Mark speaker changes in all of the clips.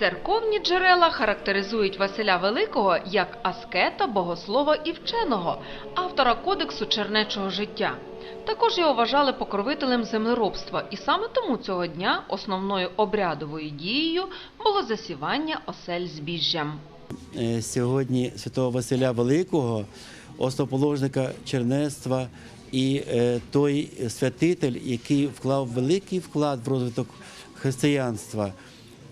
Speaker 1: Церковні джерела характеризують Василя Великого як аскета, богослова і вченого, автора кодексу чернечого життя. Також його вважали покровителем землеробства, і саме тому цього дня основною обрядовою дією було засівання осель збіжжям.
Speaker 2: Е, Сьогодні святого Василя Великого, основоположника чернецтва і е, той святитель, який вклав великий вклад в розвиток християнства,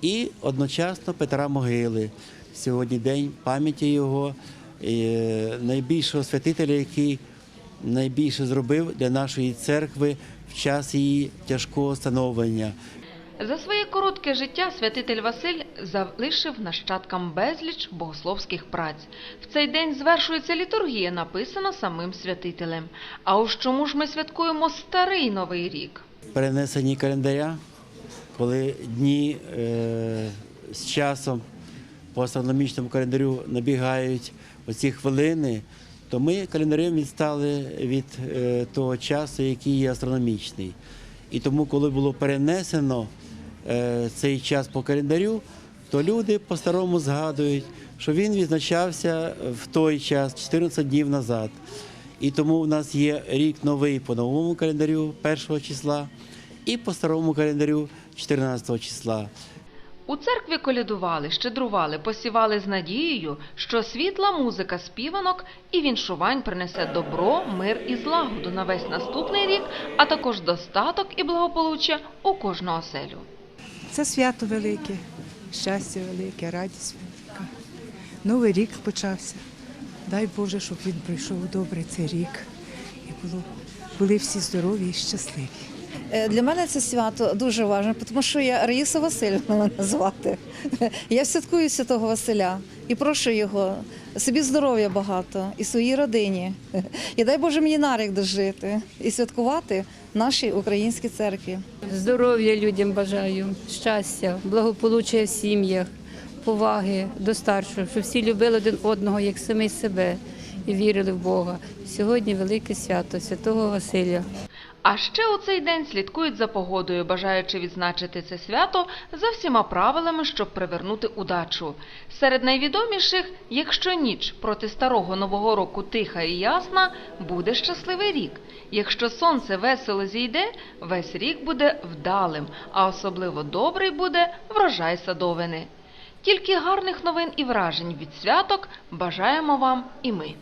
Speaker 2: і одночасно Петра Могили. Сьогодні день пам'яті його, найбільшого святителя, який найбільше зробив для нашої церкви в час її тяжкого становлення.
Speaker 1: За своє коротке життя святитель Василь залишив нащадкам безліч богословських праць. В цей день звершується літургія, написана самим святителем. А ось чому ж ми святкуємо старий новий рік?
Speaker 2: перенесенні календаря, коли дні е, з часом по астрономічному календарю набігають оці хвилини, то ми календарем відстали від е, того часу, який є астрономічний. І тому, коли було перенесено е, цей час по календарю, то люди по-старому згадують, що він відзначався в той час, 14 днів назад. І тому в нас є рік новий по новому календарю 1 числа і по старому календарю 14 числа.
Speaker 1: У церкві колядували, щедрували, посівали з надією, що світла музика співанок і віншувань принесе добро, мир і злагоду на весь наступний рік, а також достаток і благополуччя у кожну оселю.
Speaker 3: Це свято велике, щастя велике, радість велика. Новий рік почався. Дай Боже, щоб він пройшов добре цей рік і було, були всі здорові і щасливі.
Speaker 4: Е, Для мене це свято дуже важливо, тому що я Раїса Васильівна мене звати. Я святкую святого Василя і прошу його собі здоров'я багато і своїй родині. І дай Боже мені нарік дожити і святкувати нашій українській церкві.
Speaker 5: Здоров'я людям бажаю, щастя, благополуччя в сім'ях, поваги до старшого, щоб всі любили один одного як самі себе і вірили в Бога. Сьогодні велике свято Святого Василя.
Speaker 1: А ще у цей день слідкують за погодою, бажаючи відзначити це свято за всіма правилами, щоб привернути удачу. Серед найвідоміших, якщо ніч проти старого нового року тиха і ясна, буде щасливий рік. Якщо сонце весело зійде, весь рік буде вдалим, а особливо добрий буде врожай садовини. Тільки гарних новин і вражень від святок бажаємо вам і ми.